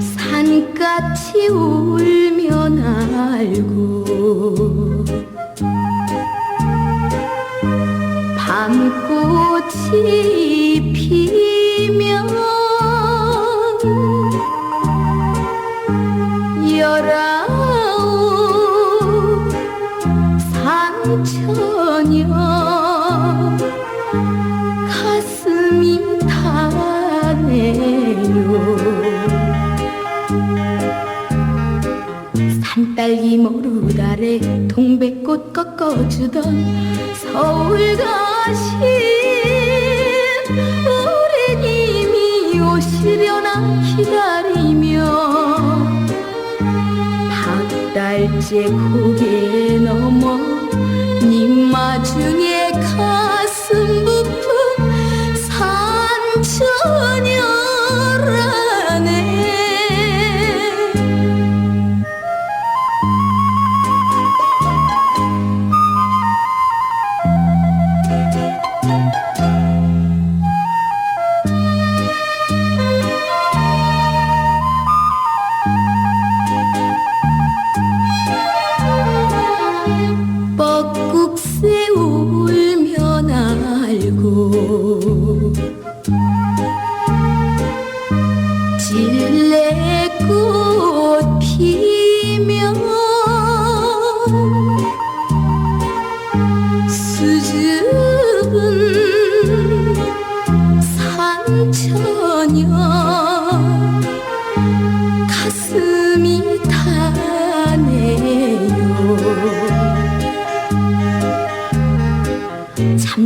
산같이 울면 알고 밤꽃이 피 산처녀 가슴이 타네요 산딸기 모루 아래 동백꽃 꺾어주던 서울 가신 우리님이 오시려나 기다 ah 苦别 알고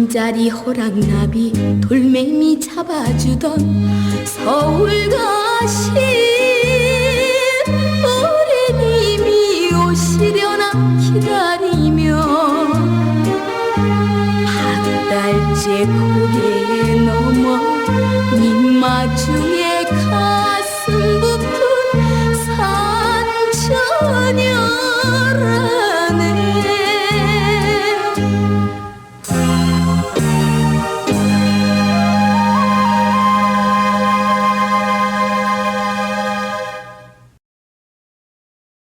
잠자리 호랑나비 돌멩이 잡아주던 서울 가신 우리님이 오시려나 기다리며 박달재 고개